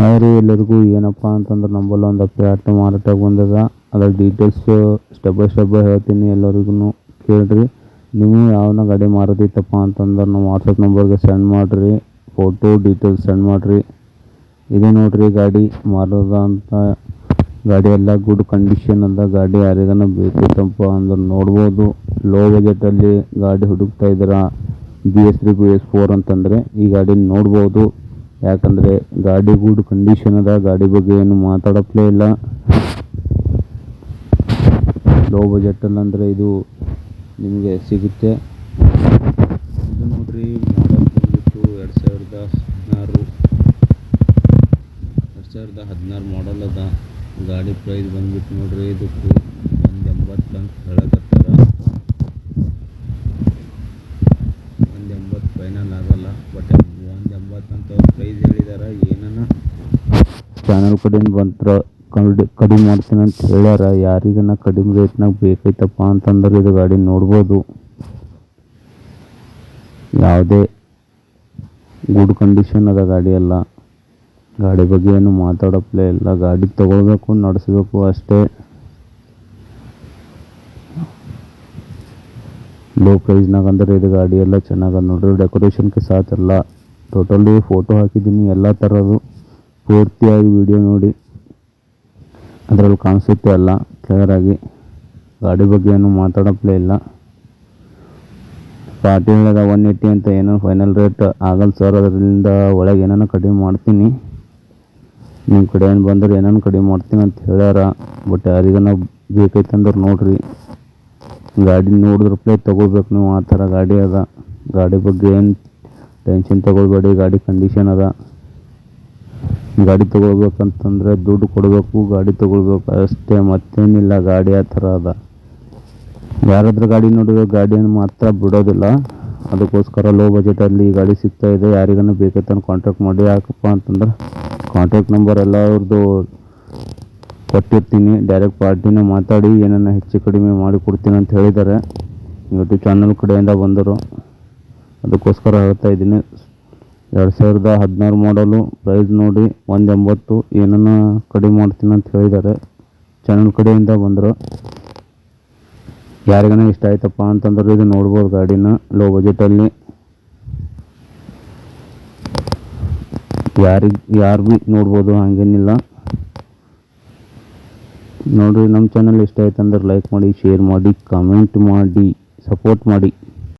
Hi ರೀ ಎಲ್ಲರಿಗೂ ಏನಪ್ಪ ಅಂತಂದ್ರೆ ನಂಬಲ್ಲ ಒಂದು ಪ್ಯಾಟ್ ಮಾರಾಟಕ್ಕೆ ಬಂದದ. ಅದ್ರ ಡೀಟೇಲ್ಸ್ ಸ್ಟೆಪ್ ಬೈ ಸ್ಟೆಪ್ ಹೇಳ್ತೀನಿ ಎಲ್ಲರಿಗೂ ಕೇಳ್ರಿ, ನೀವು ಯಾವನ ಗಾಡಿ ಮಾರೋದಿತ್ತಪ್ಪ ಅಂತಂದ್ರೆ ನಮ್ಮ ವಾಟ್ಸಪ್ ನಂಬರ್ಗೆ ಸೆಂಡ್ ಮಾಡಿರಿ ಫೋಟೋ ಡೀಟೇಲ್ಸ್ ಸೆಂಡ್ ಮಾಡಿರಿ. ಇದು ನೋಡ್ರಿ ಗಾಡಿ ಮಾರೋದ ಅಂತ. ಗಾಡಿ ಎಲ್ಲ ಗುಡ್ ಕಂಡೀಷನ್ ಅದ. ಗಾಡಿ ಯಾರಿಗಾನ ಬೇಕಿತ್ತಪ್ಪ ಅಂದ್ರೆ ನೋಡ್ಬೋದು. ಲೋ ಬಜೆಟಲ್ಲಿ ಗಾಡಿ ಹುಡುಕ್ತಾ ಇದ್ದೀರಾ. B S three B S four ಅಂತಂದರೆ ಈ ಗಾಡಿ ನೋಡ್ಬೋದು. ಯಾಕಂದರೆ ಗಾಡಿ ಗುಡ್ ಕಂಡೀಷನ್ ಅದ, ಗಾಡಿ ಬಗ್ಗೆ ಏನು ಮಾತಾಡಪ್ಲೇ ಇಲ್ಲ. ಲೋ ಬಜೆಟಲ್ಲಿ ಅಂದರೆ ಇದು ನಿಮಗೆ ಸಿಗುತ್ತೆ. ಇದು ನೋಡ್ರಿ ಮಾಡಲ್ ಎರಡು ಸಾವಿರದ ಹದಿನಾರು. ಎರಡು ಸಾವಿರದ ಹದಿನಾರು ಮಾಡಲ್ ಅದ. ಗಾಡಿ ಪ್ರೈಸ್ ಬಂದ್ಬಿಟ್ಟು ನೋಡ್ರಿ, ಇದಕ್ಕೂ ಒಂದು ಎಂಬತ್ತು ಅಂತ ಹೇಳಕತ್ತಾರ ಒಂದು ಎಂಬತ್ತು ಫೈನಲ್ ಆಗಲ್ಲ ಬಟ್ ಒಂದು ಎಂಬತ್ತು ಅಂತ ಅವ್ರು ಪ್ರೈಸ್ ಹೇಳಿದಾರ ಏನನ ಚಾನಲ್ ಕಡೆಯಿಂದ ಬಂತ್ರ ಕಡಿ, ಕಡಿಮೆ ಮಾಡ್ತೀನಿ ಅಂತ ಹೇಳ್ಯಾರ. ಯಾರಿಗನ ಕಡಿಮೆ ರೇಟ್ನಾಗ ಬೇಕೈತಪ್ಪ ಅಂತಂದ್ರೆ ಇದು ಗಾಡಿ ನೋಡ್ಬೋದು. ಯಾವುದೇ ಗುಡ್ ಕಂಡೀಷನ್ ಅದ ಗಾಡಿ ಎಲ್ಲ. ಗಾಡಿ ಬಗ್ಗೆ ಏನು ಮಾತಾಡಪ್ಲೇ ಇಲ್ಲ. ಗಾಡಿ ತೊಗೊಳ್ಬೇಕು, ನಡೆಸಬೇಕು ಅಷ್ಟೇ. ಲೋ ಪ್ರೈಸ್ನಾಗ ಅಂದ್ರೆ ಇದು ಗಾಡಿ ಎಲ್ಲ ಚೆನ್ನಾಗದ ನೋಡ್ರಿ. ಡೆಕೋರೇಷನ್ಗೆ ಸಾಥ್ ಎಲ್ಲ ಟೋಟಲಿ ಫೋಟೋ ಹಾಕಿದ್ದೀನಿ, ಎಲ್ಲ ಥರದ್ದು ಪೂರ್ತಿಯಾಗಿ ವಿಡಿಯೋ ನೋಡಿ. ಅದರಲ್ಲಿ ಕಾಣಿಸುತ್ತೆ ಅಲ್ಲ ಕ್ಲಿಯರಾಗಿ ಗಾಡಿ ಬಗ್ಗೆ ಏನು ಮಾತಾಡಪ್ಲೇ ಇಲ್ಲ. ಪಾರ್ಟಿ ಒಳಗೆ ಒನ್ ಏಯ್ಟಿ ಅಂತ ಏನೋ ಫೈನಲ್ ರೇಟ್ ಆಗಲ್ಲ ಸರ್ ಅದರಿಂದ ಒಳಗೆ ಏನೋ ಕಡಿಮೆ ಮಾಡ್ತೀನಿ. ನಿಮ್ಮ ಕಡೆ ಏನು ಬಂದರೆ ಏನೇನು ಕಡಿಮೆ ಮಾಡ್ತೀನಿ ಅಂತ ಹೇಳ್ಯಾರ. ಬಟ್ ಯಾರಿಗಾನ ಬೇಕೈತಂದ್ರೆ ನೋಡ್ರಿ. ಗಾಡಿ ನೋಡಿದ್ರಪ್ಲೇ ತಗೋಬೇಕು ನೀವು, ಆ ಥರ ಗಾಡಿ ಅದ. ಗಾಡಿ ಬಗ್ಗೆ ಏನು ಟೆನ್ಷನ್ ತೊಗೊಳ್ಬೇಡಿ, ಗಾಡಿ ಕಂಡೀಷನ್ ಅದ. ಗಾಡಿ ತಗೊಳ್ಬೇಕಂತಂದ್ರೆ ದುಡ್ಡು ಕೊಡಬೇಕು, ಗಾಡಿ ತೊಗೊಳ್ಬೇಕು. ಅಷ್ಟೇ, ಮತ್ತೇನಿಲ್ಲ. ಗಾಡಿ ಆ ಥರ ಅದ. ಯಾರಾದ್ರೂ ಗಾಡಿ ನೋಡಿದ್ರೆ ಗಾಡಿಯನ್ನು ಮಾತ್ರ ಬಿಡೋದಿಲ್ಲ. ಅದಕ್ಕೋಸ್ಕರ ಲೋ ಬಜೆಟಲ್ಲಿ ಈ ಗಾಡಿ ಸಿಗ್ತಾ ಇದೆ. ಯಾರಿಗಾನ ಬೇಕೈತಂದು ಕಾಂಟ್ಯಾಕ್ಟ್ ಮಾಡಿ. ಯಾಕಪ್ಪ ಅಂತಂದ್ರೆ ಕಾಂಟ್ಯಾಕ್ಟ್ ನಂಬರ್ ಎಲ್ಲ ಅವ್ರದ್ದು ಕೊಟ್ಟಿರ್ತೀನಿ. ಡೈರೆಕ್ಟ್ ಪಾರ್ಟಿನ ಮಾತಾಡಿ ಏನನ್ನ ಹೆಚ್ಚು ಕಡಿಮೆ ಮಾಡಿ ಕೊಡ್ತೀನಿ ಅಂತ ಹೇಳಿದ್ದಾರೆ. ಯೂಟ್ಯೂಬ್ ಚಾನಲ್ ಕಡೆಯಿಂದ ಬಂದರು. ಅದಕ್ಕೋಸ್ಕರ ಹೇಳ್ತಾ ಇದ್ದೀನಿ. ಎರಡು ಸಾವಿರದ ಹದಿನಾರು ಮಾಡಲು ಪ್ರೈಸ್ ನೋಡಿ ಒಂದು ಎಂಬತ್ತು, ಏನನ್ನ ಕಡಿಮೆ ಮಾಡ್ತೀನಿ ಅಂತ ಹೇಳಿದ್ದಾರೆ. ಚಾನಲ್ ಕಡೆಯಿಂದ ಬಂದರು. ಯಾರಿಗಾನ ಇಷ್ಟ ಆಯ್ತಪ್ಪ ಅಂತಂದ್ರೆ ಇದು ನೋಡ್ಬೋದು ಗಾಡಿನ ಲೋ ಬಜೆಟಲ್ಲಿ ಯಾರಿಗೆ ಯಾರು ಭೀ ನೋಡ್ಬೋದು, ಹಾಗೇನಿಲ್ಲ. ನೋಡಿರಿ ನಮ್ಮ ಚಾನಲ್ ಇಷ್ಟ ಆಯ್ತು ಅಂದ್ರೆ ಲೈಕ್ ಮಾಡಿ ಶೇರ್ ಮಾಡಿ ಕಮೆಂಟ್ ಮಾಡಿ ಸಪೋರ್ಟ್ ಮಾಡಿ.